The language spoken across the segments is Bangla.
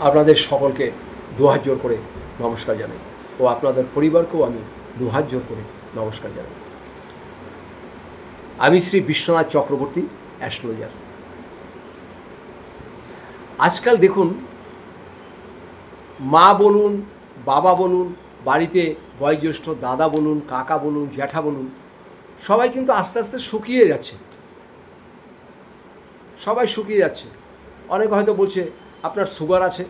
আপনাদের সকলকে দুহাত জোর করে নমস্কার জানাই ও আপনাদের পরিবারকেও আমি দুহাত জোর করে নমস্কার জানাই। আমি শ্রী বিশ্বনাথ চক্রবর্তী, অ্যাস্ট্রোলজার। আজকাল দেখুন, মা বলুন, বাবা বলুন, বাড়িতে বয়োজ্যেষ্ঠ দাদা বলুন, কাকা বলুন, জ্যাঠা বলুন, সবাই কিন্তু আস্তে আস্তে শুকিয়ে যাচ্ছে। সবাই শুকিয়ে যাচ্ছে। অনেকে হয়তো বলছে আপনার সুগার আছে,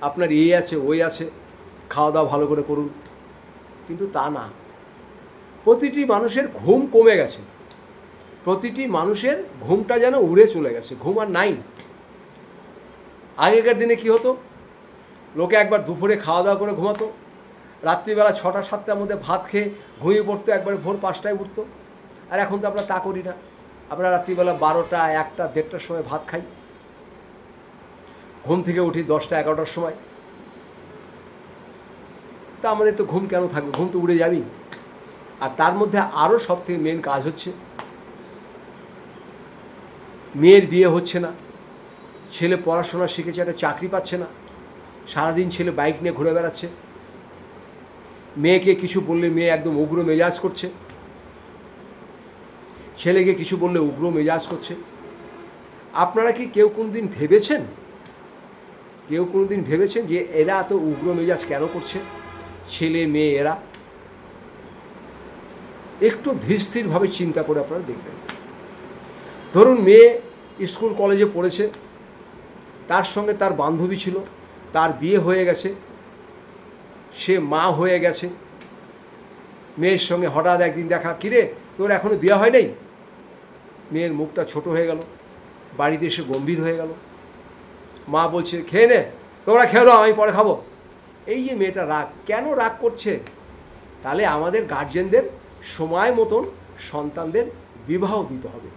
আপনার এ আছে, ওই আছে খাওয়া দাওয়া ভালো করে করুন। কিন্তু তা না। প্রতিটি মানুষের ঘুম কমে গেছে। প্রতিটি মানুষের ঘুমটা যেন উড়ে চলে গেছে, ঘুম আর নাই। আগেকার দিনে কি হতো? লোকে একবার দুপুরে খাওয়া দাওয়া করে ঘুমাতো, রাত্রিবেলা ছটা, সাতটার মধ্যে ভাত খেয়ে ঘুমিয়ে পড়তো, একবারে ভোর পাঁচটায় উঠতো। আর এখন তো আমরা তা করি না। আমরা রাত্রিবেলা বারোটা, একটা, দেড়টার সময় ভাত খাই। ঘুম থেকে উঠি দশটা, এগারোটার সময়। তা আমাদের তো ঘুম কেন থাকবে? ঘুম তো উড়ে যাবি আর তার মধ্যে আরও সব থেকে মেন কাজ হচ্ছে, মেয়ের বিয়ে হচ্ছে না, ছেলে পড়াশোনা শিখেছে, একটা চাকরি পাচ্ছে না, সারাদিন ছেলে বাইক নিয়ে ঘুরে বেড়াচ্ছে। মেয়েকে কিছু বললে মেয়ে একদম উগ্র মেজাজ করছে। ছেলেকে কিছু বললে উগ্র মেজাজ করছে। আপনারা কি কেউ কোনো দিন ভেবেছেন কেউ কোনো দিন ভেবেছেন যে এরা এত উগ্র মেজাজ কেন করছে? ছেলে, মেয়ে, এরা? একটু ধীরস্থিরভাবে চিন্তা করে আপনারা দেখবেন। ধরুন মেয়ে স্কুল কলেজে পড়েছে, তার সঙ্গে তার বান্ধবী ছিল, তার বিয়ে হয়ে গেছে, সে মা হয়ে গেছে, মেয়ের সঙ্গে হঠাৎ একদিন দেখা কিরে তোর এখনও বিয়ে হয় নাই? মেয়ের মুখটা ছোট হয়ে গেল, বাড়িতে এসে গম্ভীর হয়ে গেল। মা বলছে, খেয়ে নে, তোমরা খেয়ে নাও, আমি পরে খাব। এই যে মেয়েটা রাগ, কেন রাগ করছে? তাহলে আমাদের গার্জেনদের সময় মতন সন্তানদের বিবাহ দিতে হবে।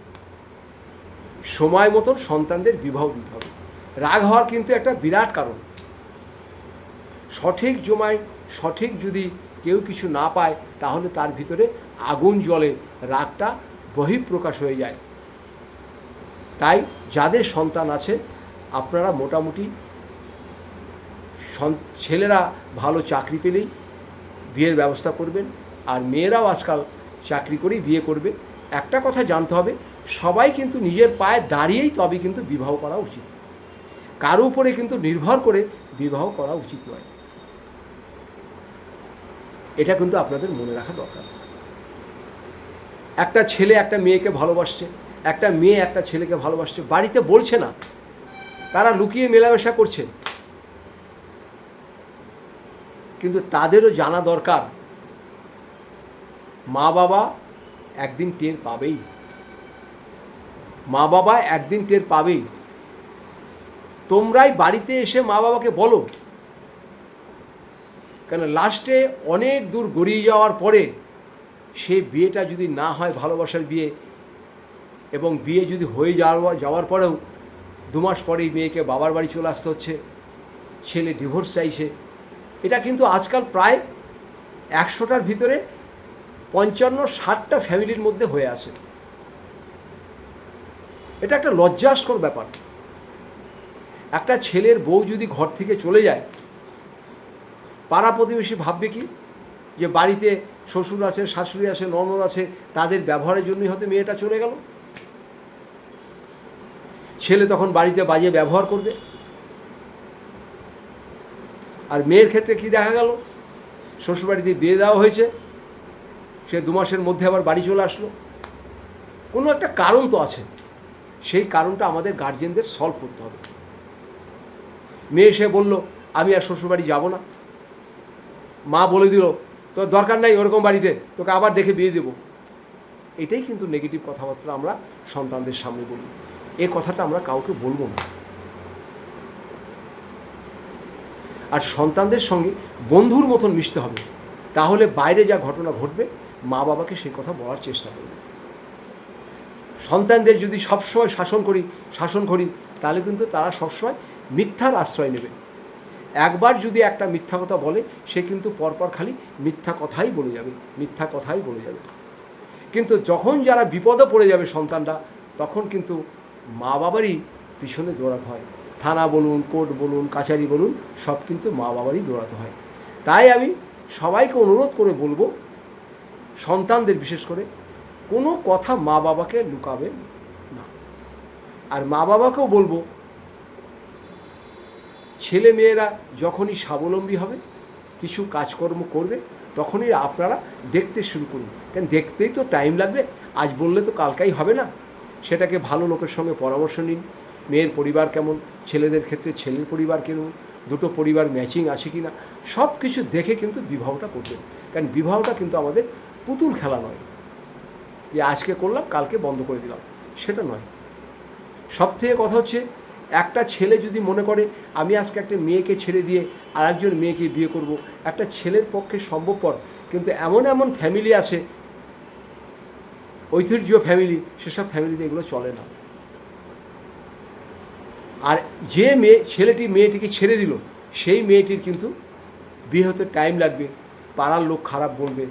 সময় মতন সন্তানদের বিবাহ দিতে হবে। রাগ হওয়ার কিন্তু একটা বিরাট কারণ। সঠিক জমায়, সঠিক যদি কেউ কিছু না পায়, তাহলে তার ভিতরে আগুন জ্বলে, রাগটা বহিঃপ্রকাশ হয়ে যায়। তাই যাদের সন্তান আছে আপনারা মোটামুটি ছেলেরা ভালো চাকরি পেলেই বিয়ের ব্যবস্থা করবেন, আর মেয়েরাও আজকাল চাকরি করেই বিয়ে করবে। একটা কথা জানতে হবে, সবাই কিন্তু নিজের পায়ে দাঁড়িয়েই তবে কিন্তু বিবাহ করা উচিত। কারও উপরে কিন্তু নির্ভর করে বিবাহ করা উচিত নয়। এটা কিন্তু আপনাদের মনে রাখা দরকার। একটা ছেলে একটা মেয়েকে ভালোবাসছে, একটা মেয়ে একটা ছেলেকে ভালোবাসছে, বাড়িতে বলছে না তারা লুকিয়ে মেলামেশা করছে। কিন্তু তাদেরও জানা দরকার। মা বাবা একদিন টের পাবেই। মা বাবা একদিন টের পাবেই। তোমরাই বাড়িতে এসে মা বাবাকে বলো। কেন লাস্টে অনেক দূর গড়িয়ে যাওয়ার পরে সে বিয়েটা যদি না হয় ভালোবাসার বিয়ে এবং বিয়ে যদি হয়ে যাওয়া যাওয়ার পরেও দু মাস পরেই মেয়েকে বাবার বাড়ি চলে আসতে হচ্ছে, ছেলে ডিভোর্স চাইছে। এটা কিন্তু আজকাল প্রায় একশোটার ভিতরে পঞ্চান্ন, ষাটটা ফ্যামিলির মধ্যে হয়ে আছে। এটা একটা লজ্জাস্কর ব্যাপার। একটা ছেলের বউ যদি ঘর থেকে চলে যায়, পাড়া প্রতিবেশী ভাববে কি? যে বাড়িতে শ্বশুর আছে, শাশুড়ি আছে, ননদ আছে, তাদের ব্যবহারের জন্যই হয়তো মেয়েটা চলে গেল। ছেলে তখন বাড়িতে বাজে ব্যবহার করবে। আর মেয়ের ক্ষেত্রে কি দেখা গেল? শ্বশুরবাড়িতে বিয়ে দেওয়া হয়েছে, সে দু মাসের মধ্যে আবার বাড়ি চলে আসলো। কোনো একটা কারণ তো আছে। সেই কারণটা আমাদের গার্জেনদের সলভ করতে হবে। মেয়ে এসে বলল, আমি আর শ্বশুরবাড়ি যাব না। মা বলে দিল, তোর দরকার নাই ওরকম বাড়িতে, তোকে আবার দেখে বিয়ে দেবো। এটাই কিন্তু নেগেটিভ কথাবার্তা আমরা সন্তানদের সামনে বলি। এই কথাটা আমরা কাউকে বলব না। আর সন্তানদের সঙ্গে বন্ধুর মতন মিশতে হবে, তাহলে বাইরে যা ঘটনা ঘটবে, মা বাবাকে সেই কথা বলার চেষ্টা করবে। সন্তানদের যদি সবসময় শাসন করি শাসন করি, তাহলে কিন্তু তারা সবসময় মিথ্যার আশ্রয় নেবে। একবার যদি একটা মিথ্যা কথা বলে, সে কিন্তু পরপর খালি মিথ্যা কথাই বলে যাবে, মিথ্যা কথাই বলে যাবে। কিন্তু যখন যারা বিপদে পড়ে যাবে সন্তানরা, তখন কিন্তু মা বাবারই পিছনে দৌড়াতে হয়। থানা বলুন, কোর্ট বলুন, কাছারি বলুন, সব কিন্তু মা বাবারই দৌড়াতে হয়। তাই আমি সবাইকে অনুরোধ করে বলব, সন্তানদের বিশেষ করে, কোনো কথা মা বাবাকে লুকাবেন না। আর মা বাবাকেও বলব ছেলে মেয়েরা যখনই স্বাবলম্বী হবে, কিছু কাজকর্ম করবে, তখনই আপনারা দেখতে শুরু করুন। কেন, দেখতেই তো টাইম লাগবে, আজ বললে তো কালকাই হবে না। সেটাকে ভালো লোকের সঙ্গে পরামর্শ নিন। মেয়ের পরিবার কেমন? ছেলেদের ক্ষেত্রে ছেলের পরিবার কেমন? দুটো পরিবার ম্যাচিং আছে কি না সব কিছু দেখে কিন্তু বিবাহটা করবেন। কারণ বিবাহটা কিন্তু আমাদের পুতুল খেলা নয়। যে আজকে করলাম, কালকে বন্ধ করে দিলাম। সেটা নয়। সব থেকে কথা হচ্ছে, একটা ছেলে যদি মনে করে, আমি আজকে একটা মেয়েকে ছেড়ে দিয়ে আরেকজন মেয়েকে বিয়ে করব। একটা ছেলের পক্ষে সম্ভবপর। কিন্তু এমন এমন ফ্যামিলি আছে ঐতিহ্য ফ্যামিলি সেসব ফ্যামিলিতে এগুলো চলে না। আর যে মেয়ে, ছেলেটি মেয়েটিকে ছেড়ে দিল, সেই মেয়েটির কিন্তু বিয়ে হতে টাইম লাগবে। পাড়ার লোক খারাপ বলবে,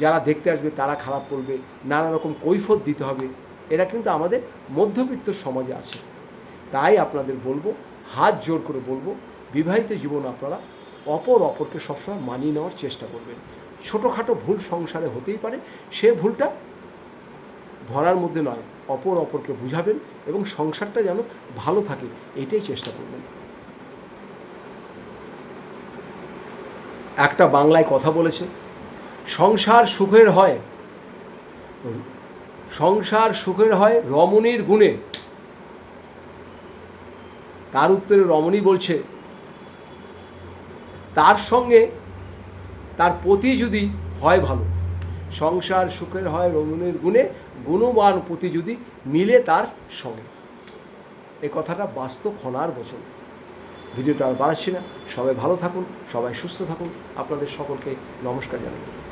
যারা দেখতে আসবে তারা খারাপ বলবে, নানা রকম কৈফত দিতে হবে। এরা কিন্তু আমাদের মধ্যবিত্ত সমাজে আছে। তাই আপনাদের বলব, হাত জোর করে বলব, বিবাহিত জীবন আপনারা অপর অপরকে সবসময় মানিয়ে নেওয়ার চেষ্টা করবেন। ছোটোখাটো ভুল সংসারে হতেই পারে, সে ভুলটা ধরার মধ্যে নয়, অপর অপরকে বুঝাবেন এবং সংসারটা যেন ভালো থাকে, এটাই চেষ্টা করবেন। একটা বাংলায় কথা বলেছে, সংসার সুখের হয়, সংসার সুখের হয় রমণীর গুণে। তার উত্তরে রমণী বলছে, তার সঙ্গে তার পতি যদি হয় ভালো সংসার সুখের হয় রমণের গুণে, গুণবান পুঁতি যদি মিলে তার সঙ্গে। এ কথাটা বাস্তব খনার বচন। ভিডিওটা আর বাড়াচ্ছি না। সবাই ভালো থাকুন, সবাই সুস্থ থাকুন। আপনাদের সকলকে নমস্কার জানাই।